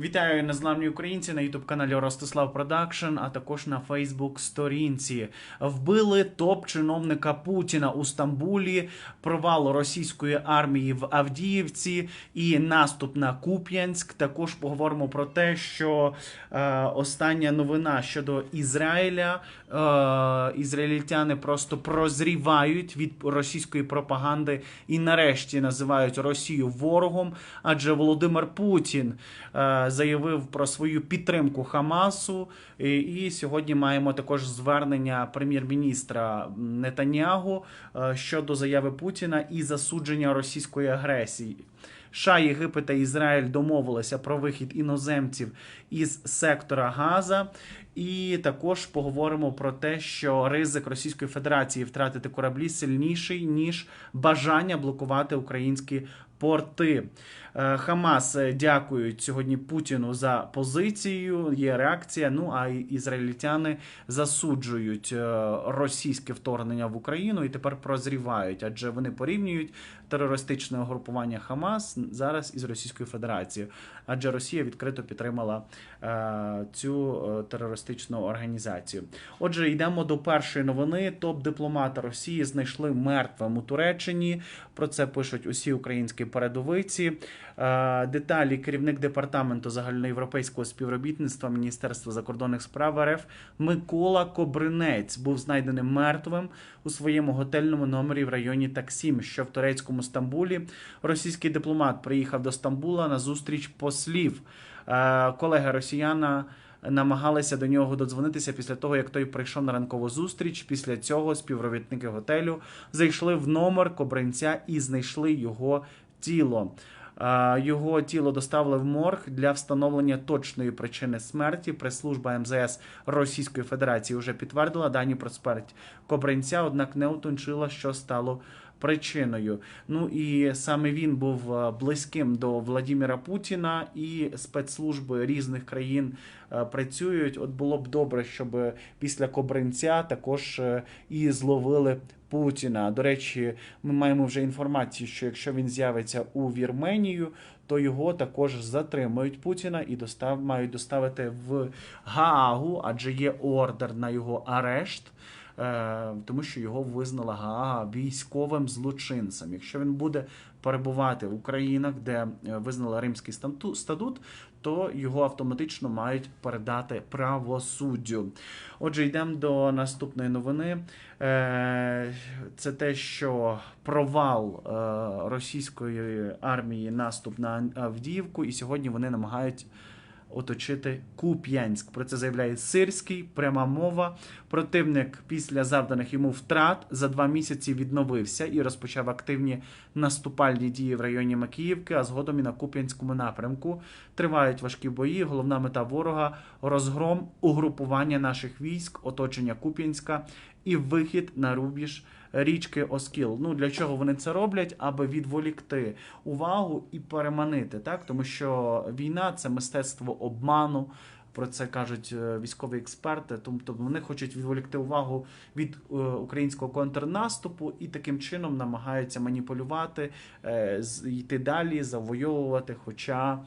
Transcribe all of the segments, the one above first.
Вітаю незламні українці на ютуб каналі Ростислав Продакшн, а також на Фейсбук сторінці. Вбили топ-чиновника Путіна у Стамбулі, провал російської армії в Авдіївці і наступ на Куп'янськ. Також поговоримо про те, що е, остання новина щодо Ізраїля. Е, ізраїльтяни просто прозрівають від російської пропаганди і нарешті називають Росію ворогом, адже Володимир Путін. е, заявив про свою підтримку Хамасу. І, і сьогодні маємо також звернення прем'єр-міністра Нетаньягу е, щодо заяви Путіна і засудження російської агресії. США, Єгипет та Ізраїль домовилися про вихід іноземців із сектора Газа. І також поговоримо про те, що ризик Російської Федерації втратити кораблі сильніший ніж бажання блокувати українські порти. Е, Хамас е, дякують сьогодні Путіну за позицію. Є реакція. Ну а ізраїльтяни засуджують е, російське вторгнення в Україну і тепер прозрівають, адже вони порівнюють терористичне угрупування Хамас зараз із Російською Федерацією, адже Росія відкрито підтримала цю терористичну організацію. Отже, йдемо до першої новини. Топ-дипломата Росії знайшли мертвим у Туреччині. Про це пишуть усі українські передовиці. Е, Деталі керівник департаменту загальноєвропейського співробітництва Міністерства закордонних справ РФ Микола Кобринець був знайдений мертвим у своєму готельному номері в районі Таксім, що в турецькому Стамбулі. Російський дипломат приїхав до Стамбула на зустріч послів. Е, Колеги росіяна намагалися до нього додзвонитися після того, як той прийшов на ранкову зустріч. Після цього співробітники готелю зайшли в номер Кобринця і знайшли його тіло. Його тіло доставили в морг для встановлення точної причини смерті. Прес-служба МЗС Російської Федерації вже підтвердила дані про смерть Кобринця, однак не утончила, що стало причиною. Ну і саме він був е, близьким до Владіміра Путіна, і спецслужби різних країн е, працюють. От було б добре, щоб після Кобринця також е, і зловили. Путіна. До речі, ми маємо вже інформацію, що якщо він з'явиться у Вірменію, то його також затримають Путіна і достав, мають доставити в Гаагу, адже є ордер на його арешт. Е, Тому що його визнала Гаага військовим злочинцем. Якщо він буде перебувати в Українах, де е, визнала Римський статут, то його автоматично мають передати правосуддю. Отже, йдемо до наступної новини. Е, Це те, що провал російської армії наступ на Авдіївку, і сьогодні вони намагають оточити Куп'янськ. Про це заявляє Сирський, пряма мова. Противник після завданих йому втрат за два місяці відновився і розпочав активні наступальні дії в районі Макіївки, а згодом і на Куп'янському напрямку. Тривають важкі бої. Головна мета ворога розгром угрупування наших військ, оточення Куп'янська і вихід на рубіж річки Оскіл. Ну для чого вони це роблять? Аби відволікти увагу і переманити, так тому що війна це мистецтво обману. Про це кажуть е, військові експерти. Тобто вони хочуть відволікти увагу від е, українського контрнаступу і таким чином намагаються маніпулювати, е, йти далі, завойовувати. Хоча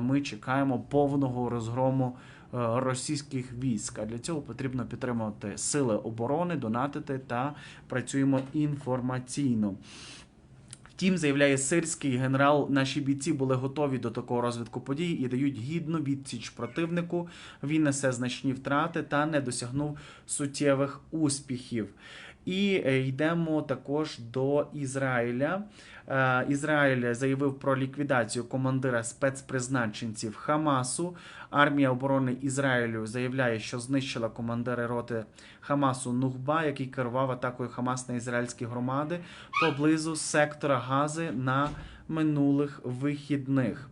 ми чекаємо повного розгрому російських військ. А для цього потрібно підтримувати сили оборони, донатити та працюємо інформаційно. Втім, заявляє сирський генерал, наші бійці були готові до такого розвитку подій і дають гідну відсіч противнику. Він несе значні втрати та не досягнув суттєвих успіхів. І е, йдемо також до Ізраїля. Е, Ізраїль заявив про ліквідацію командира спецпризначенців Хамасу. Армія оборони Ізраїлю заявляє, що знищила командира роти Хамасу Нухба, який керував атакою Хамас на ізраїльські громади поблизу сектора Гази на минулих вихідних.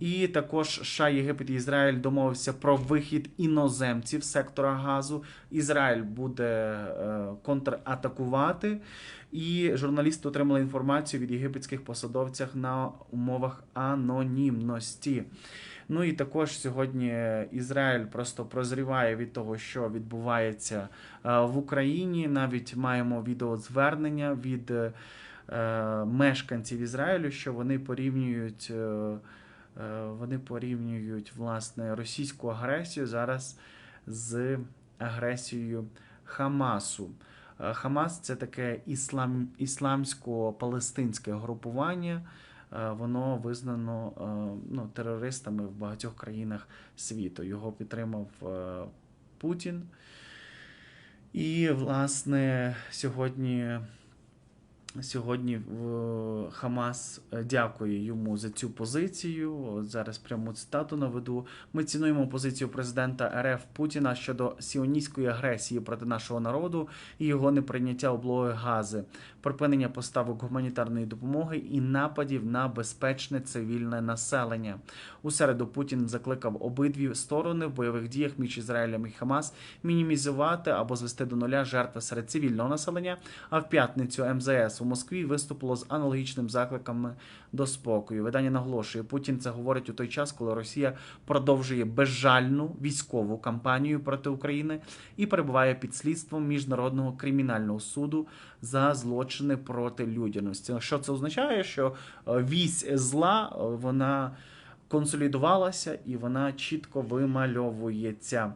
І також США, Єгипет і Ізраїль домовився про вихід іноземців сектора газу. Ізраїль буде е, контратакувати. І журналісти отримали інформацію від єгипетських посадовців на умовах анонімності. Ну і також сьогодні Ізраїль просто прозріває від того, що відбувається е, в Україні. Навіть маємо відеозвернення від е, мешканців Ізраїлю, що вони порівнюють. е, Е, Вони порівнюють власне російську агресію зараз з агресією Хамасу. Е, Хамас це таке іслам, ісламсько-палестинське групування. Е, Воно визнано е, ну, терористами в багатьох країнах світу. Його підтримав е, Путін. І, власне, сьогодні, сьогодні в- Хамас е, дякує йому за цю позицію. От зараз пряму цитату наведу. Ми цінуємо позицію президента РФ Путіна щодо сіоністської агресії проти нашого народу і його неприйняття облоги Гази, припинення поставок гуманітарної допомоги і нападів на безпечне цивільне населення. У середу Путін закликав обидві сторони в бойових діях між Ізраїлем і Хамас мінімізувати або звести до нуля жертви серед цивільного населення. А в п'ятницю МЗС у Москві виступило з аналогічним закликами до спокою. Видання наголошує, Путін це говорить у той час, коли Росія продовжує безжальну військову кампанію проти України і перебуває під слідством міжнародного кримінального суду за злочини проти людяності. Що це означає? Що е, вісь зла е, вона консолідувалася і вона чітко вимальовується.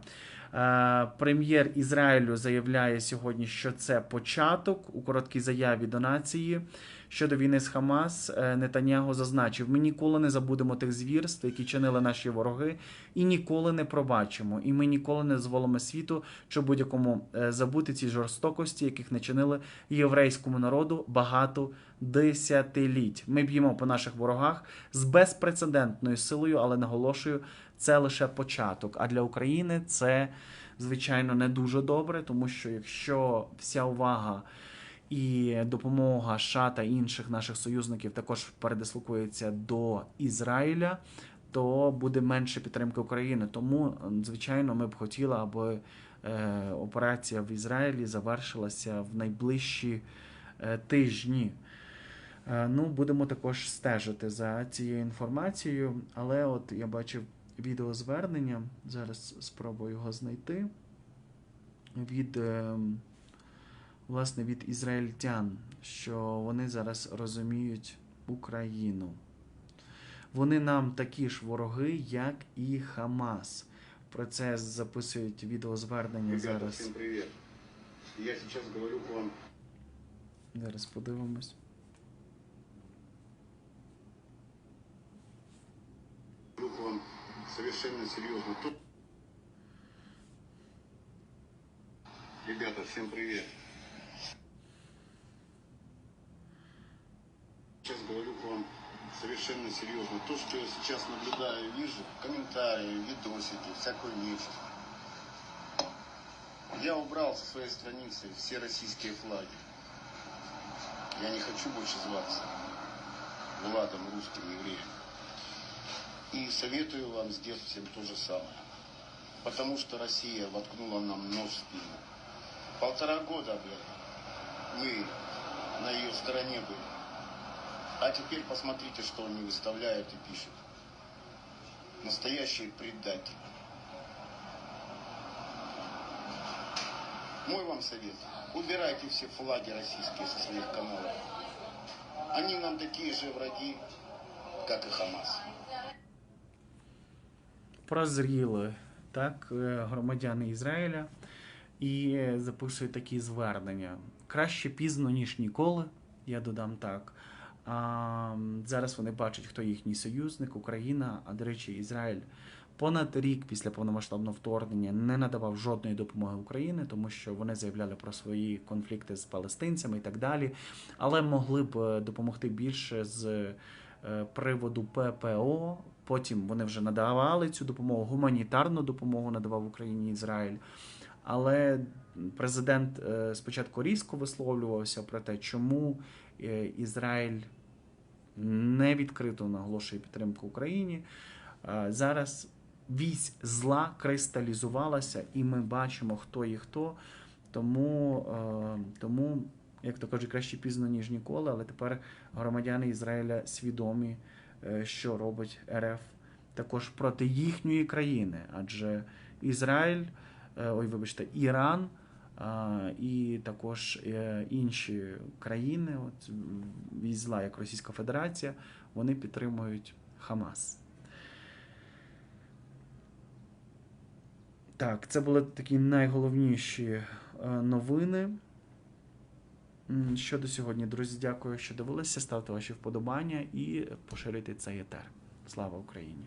Е, Прем'єр Ізраїлю заявляє сьогодні, що це початок. У короткій заяві до нації щодо війни з Хамас. е, Нетаньяго зазначив: ми ніколи не забудемо тих звірств, які чинили наші вороги, і ніколи не пробачимо. І ми ніколи не дозволимо світу чи будь-якому е, забути ці жорстокості, яких не чинили єврейському народу багато десятиліть. Ми б'ємо по наших ворогах з безпрецедентною силою, але наголошую, це лише початок. А для України це звичайно не дуже добре, тому що якщо вся увага і допомога США та інших наших союзників також передислокується до Ізраїля, то буде менше підтримки України. Тому, звичайно, ми б хотіли, аби е, операція в Ізраїлі завершилася в найближчі е, тижні. Е, Ну, будемо також стежити за цією інформацією. Але от я бачив відеозвернення, зараз спробую його знайти. Від, е, власне, від ізраїльтян, що вони зараз розуміють Україну. Вони нам такі ж вороги, як і Хамас. Про це записують відеозвернення Ребята, зараз. всем привет. Я сейчас говорю к вам Зараз подивимось. вам совершенно серьезно. Тут... Ребята, всем привет. Совершенно серьезно. То, что я сейчас наблюдаю, вижу, комментарии, видосики, всякую нечисть. Я убрал со своей страницы все российские флаги. Я не хочу больше зваться Владом русским евреем. И советую вам сделать всем то же самое. Потому что Россия воткнула нам нож в спину. Полтора года, блядь, мы на ее стороне были. А теперь посмотрите, что они выставляют и пишут. Настоящие предатели. Мой вам совет. Убирайте все флаги российские со своих каналов. Они нам такие же враги, как и Хамас. прозріли так, е, громадяни Ізраїля і е, записують такі звернення. Краще пізно, ніж ніколи, я додам так. А, зараз вони бачать, хто їхній союзник, Україна. А до речі, Ізраїль понад рік після повномасштабного вторгнення не надавав жодної допомоги Україні, тому що вони заявляли про свої конфлікти з палестинцями і так далі. Але могли б е, допомогти більше з е, приводу ППО. Потім вони вже надавали цю допомогу, гуманітарну допомогу надавав Україні Ізраїль. Але президент е, спочатку різко висловлювався про те, чому Ізраїль не відкрито наголошує підтримку Україні. Е, Зараз вісь зла кристалізувалася, і ми бачимо, хто є хто. Тому, е, тому як то кажуть, краще пізно, ніж ніколи, але тепер громадяни Ізраїля свідомі, е, що робить РФ також проти їхньої країни. Адже Ізраїль, е, ой, вибачте, Іран і також е, інші країни, от візла, як Російська Федерація, вони підтримують Хамас. Так, це були такі найголовніші е, новини. Щодо сьогодні, друзі, дякую, що дивилися. Ставте ваші вподобання і поширюйте цей етер. Слава Україні!